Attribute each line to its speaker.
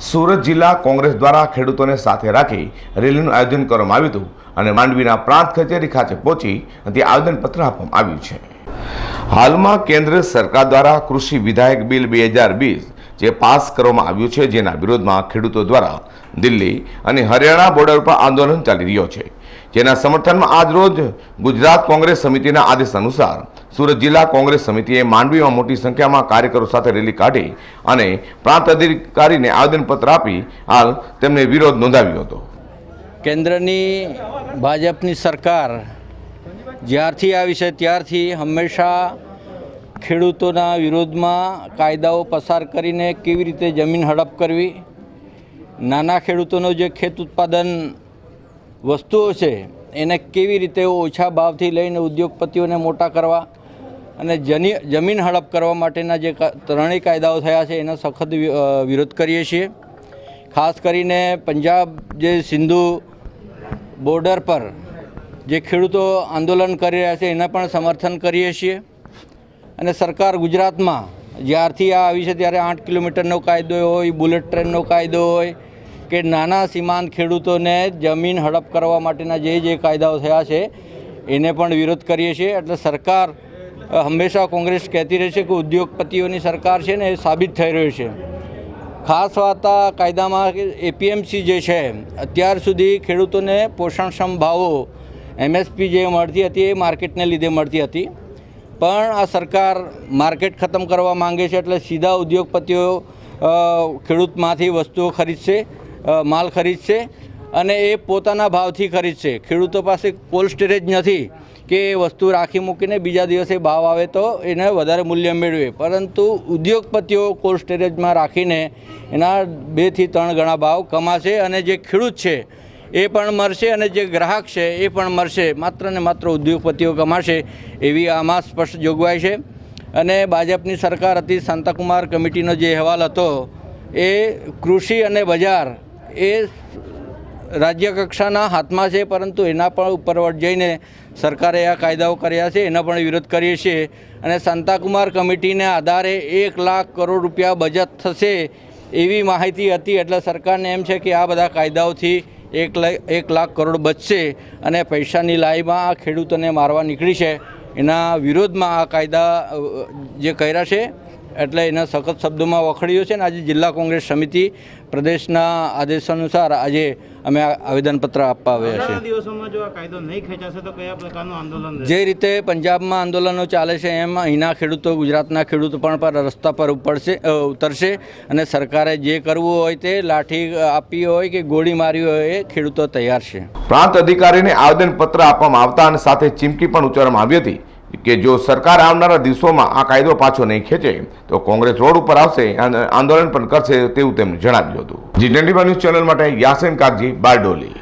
Speaker 1: સુરત જિલ્લા કોંગ્રેસ દ્વારા ખેડૂતોને સાથે રાખી રેલીનું આયોજન કરવામાં આવ્યું હતું અને માંડવીના પ્રાંત કચેરી ખાતે પહોંચી તે આવેદનપત્ર આપવામાં આવ્યું છે. હાલમાં કેન્દ્ર સરકાર દ્વારા કૃષિ વિધાયક બિલ બે હજાર વીસ જે પાસ કરવામાં આવ્યું છે જેના વિરોધમાં ખેડૂતો દ્વારા દિલ્હી અને હરિયાણા બોર્ડર પર આંદોલન ચાલી રહ્યો છે. જેના સમર્થનમાં આજરોજ ગુજરાત કોંગ્રેસ સમિતિના આદેશ અનુસાર સુરત જિલ્લા કોંગ્રેસ સમિતિએ માંડવીમાં મોટી સંખ્યામાં કાર્યકરો સાથે રેલી કાઢી અને પ્રાંત અધિકારીને આવેદનપત્ર આપી હાલ તેમને વિરોધ નોંધાવ્યો હતો.
Speaker 2: કેન્દ્રની ભાજપની સરકાર જ્યારથી આવી છે ત્યારથી હંમેશા ખેડૂતોના વિરોધમાં કાયદાઓ પસાર કરીને કેવી રીતે જમીન હડપ કરવી, નાના ખેડૂતોનો જે ખેત ઉત્પાદન વસ્તુઓ છે, એને કેવી રીતે ઓછા ભાવથી લઈને ઉદ્યોગપતિઓને મોટા કરવા અને જની, જમીન હડપ કરવા માટેના જે ત્રણેય કાયદાઓ થયા છે, એનો સખત વિરોધ કરીએ છીએ. ખાસ કરીને પંજાબ જે સિંધુ બોર્ડર પર જે ખેડૂતો આંદોલન કરી રહ્યા છે, એના પણ સમર્થન કરીએ છીએ. અને સરકાર ગુજરાતમાં જ્યારથી આ આવી છે, ત્યારે આઠ કિલોમીટરનો કાયદો હોય, બુલેટ ટ્રેનનો કાયદો હોય કે નાના સીમાંત ખેડૂતોને જમીન હડપ કરવા માટેના જે જે કાયદાઓ થયા છે, એને પણ વિરોધ કરીએ છીએ. એટલે સરકાર હંમેશા કોંગ્રેસ કહેતી રહે છે કે ઉદ્યોગપતિઓની સરકાર છે ને એ સાબિત થઈ રહ્યું છે. ખાસ વાત આ કાયદામાં એપીએમસી જે છે, અત્યાર સુધી ખેડૂતોને પોષણક્ષમ ભાવો એમએસપી જે મળતી હતી એ માર્કેટને લીધે મળતી હતી. પણ આ સરકાર માર્કેટ ખતમ કરવા માંગે છે એટલે સીધા ઉદ્યોગપતિઓ ખેડૂતમાંથી વસ્તુઓ ખરીદશે. માલ ખરીદશે અને એ પોતાના ભાવથી ખરીદશે. ખેડૂતો પાસે કોલ્ડ સ્ટોરેજ નથી કે એ વસ્તુ રાખી મૂકીને બીજા દિવસે ભાવ આવે તો એને વધારે મૂલ્ય મેળવે. પરંતુ ઉદ્યોગપતિઓ કોલ્ડ સ્ટોરેજમાં રાખીને એના બેથી ત્રણ ગણા ભાવ કમાશે અને જે ખેડૂત છે એ પણ મળશે અને જે ગ્રાહક છે એ પણ મળશે માત્ર ને માત્ર ઉદ્યોગપતિઓ કમાશે એવી આમાં સ્પષ્ટ જોગવાઈ છે. અને ભાજપની સરકાર હતી, શાંતાકુમાર કમિટીનો જે અહેવાલ હતો, એ કૃષિ અને બજાર એ રાજ્ય કક્ષાના હાથમાં છે, પરંતુ એના પણ ઉપરવટ જઈને સરકારે આ કાયદાઓ કર્યા છે, એનો પણ વિરોધ કરીએ છીએ. અને શાંતાકુમાર કમિટીને આધારે એક લાખ કરોડ રૂપિયા બચત થશે એવી માહિતી હતી, એટલે સરકારને એમ છે કે આ બધા કાયદાઓથી એક એક લાખ કરોડ બચશે અને પૈસાની લાઈમાં આ ખેડૂતોને મારવા નીકળી છે. એના વિરોધમાં આ કાયદા જે કર્યા છે એટલે એના સખત શબ્દોમાં વખડ્યું છે ને આજે જિલ્લા કોંગ્રેસ સમિતિ પ્રદેશના આદેશ અનુસાર આજે અમે આવેદનપત્ર આપવા આવ્યા છે
Speaker 3: જો આ કાયદો નહીં ખેંચાશે તો કયા પ્રકારનું આંદોલન રહેશે?
Speaker 2: જે રીતે પંજાબમાં આંદોલનો ચાલે છે એમ અહીંના ખેડૂતો ગુજરાતના ખેડૂતો પણ પર રસ્તા પર ઉપડશે ઉતરશે અને સરકારે જે કરવું હોય તે લાઠી આપી હોય કે ગોળી મારી હોય એ ખેડૂતો તૈયાર છે.
Speaker 1: પ્રાંત અધિકારીને આવેદનપત્ર આપવામાં આવતા અને સાથે ચીમકી પણ ઉચ્ચારવામાં આવી હતી. કે જો સરકાર આવનારા દિવસોમાં આ કાયદો પાછો નહીં ખેંચે, તો કોંગ્રેસ રોડ ઉપર આવશે અને આંદોલન પણ કરશે તેવું તેમણે જણાવ્યું હતું. જી ટ્વેન્ટી ન્યૂઝ ચેનલ માટે યાસીન કાગજી, બારડોલી.